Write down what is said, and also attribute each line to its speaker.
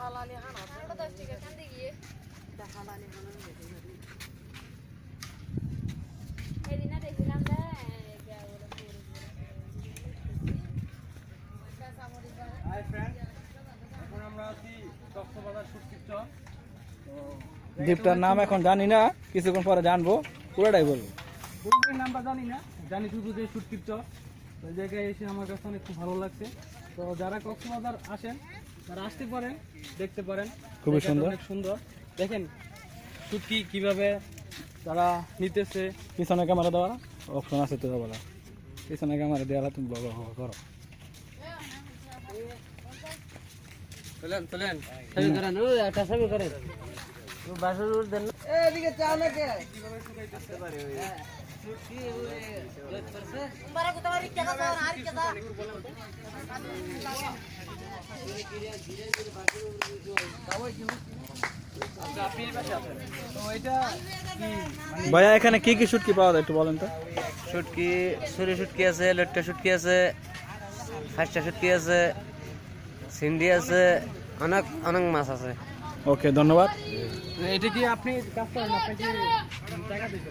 Speaker 1: হালালি হানা
Speaker 2: আমরা দশ টাকা খান দিয়ে
Speaker 1: হালালি হানা
Speaker 2: সেদিন দেখছিলাম
Speaker 3: হাই ফ্রেন্ড এখন আমরা আছি কক্সবাজার সুস্থিত
Speaker 4: দ্বীপটার নাম এখন জানি না কিছুক্ষণ পরে জানব। পুরোটাই বলব।
Speaker 3: নামটা জানি না জানি শুধু যে সুটকিপ্ত ওই জায়গায় এসে আমার কাছে অনেক খুব ভালো লাগছে। তো যারা কক্সবাজার আসেন তারা আসতে পারেন দেখতে পারেন।
Speaker 4: খুবই সুন্দর।
Speaker 3: অনেক সুন্দর। দেখেন শুটকি কীভাবে তারা নিতেছে।
Speaker 4: পিছনে ক্যামেরা দেওয়া অপশন আছে তো বলা। পিছনে ক্যামেরা দেওয়া তুমি ব্লগ করো।
Speaker 3: চলেন চলেন। ছবি করেন ও একটা ছবি করেন। বাসুর দেন
Speaker 1: এদিকে চাও না। কে বারা কোথাও আর কে দাও আর কে দাও।
Speaker 3: তো এটা
Speaker 4: ভাইয়া এখানে কি কি শুটকি পাওয়া যায় একটু বলেন তো?
Speaker 5: শুটকি ছুরি শুটকি আছে লট্টা শুটকি আছে ফাঁসটা শুটকি আছে সিন্ডি আছে অনেক অনেক মাছ আছে।
Speaker 4: ওকে ধন্যবাদ।
Speaker 3: এটা কি আপনি কাজ করেন? আপনাকে টাকা দিতে